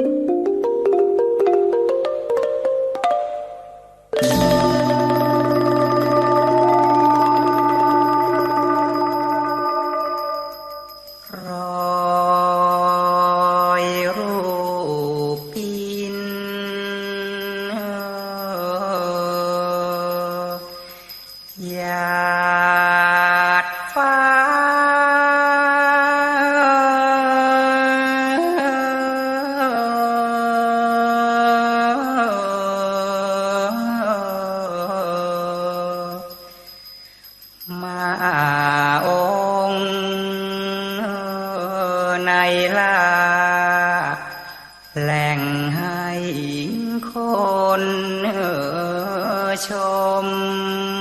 ร ชม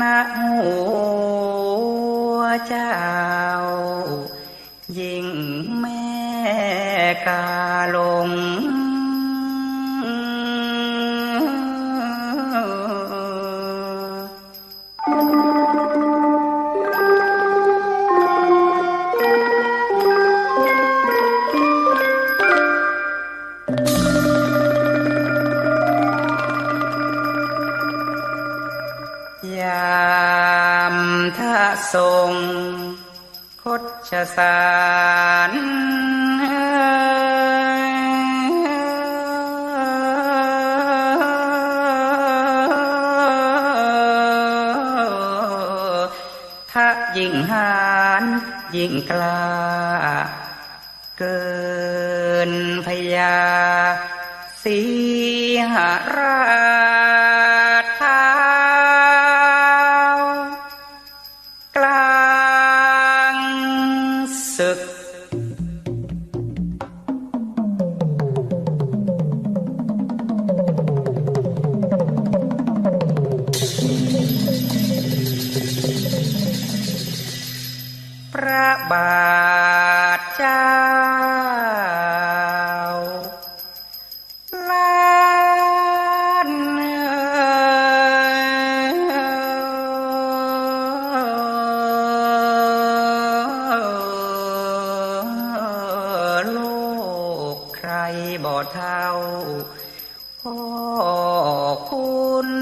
นะหัวเจ้า ยิ่งแม่กาโลามท่าทรงคดชสารถ้ายิ่งหานยิ่งกล้า เกินพยาสีหรา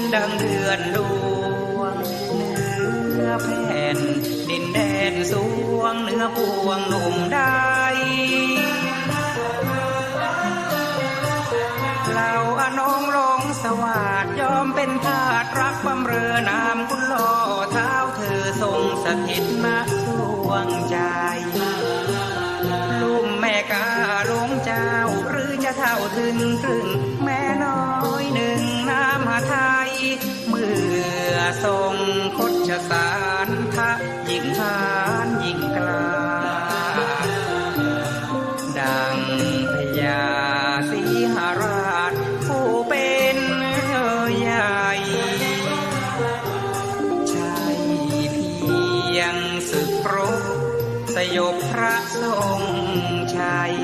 นดังเดือนดวง เนื้อแผ่น ดินแดนสวง เนื้อพวงหนุ่มได้เราอนงลงสวัสดยอมเป็นทาสรักบำเรอนามคุณล่อเท้าเธอทรงสถิตณสวงใจลุ่มแม่กาลงเจ้าหรือจะเท่าถึงครึ่ง ทรงคดชสารทะยิ่งหานยิ่งกลา ดังพญาสีหราช ผู้เป็นใหญ่ ใช่เพียงศึกรบสยบพระทรงชัย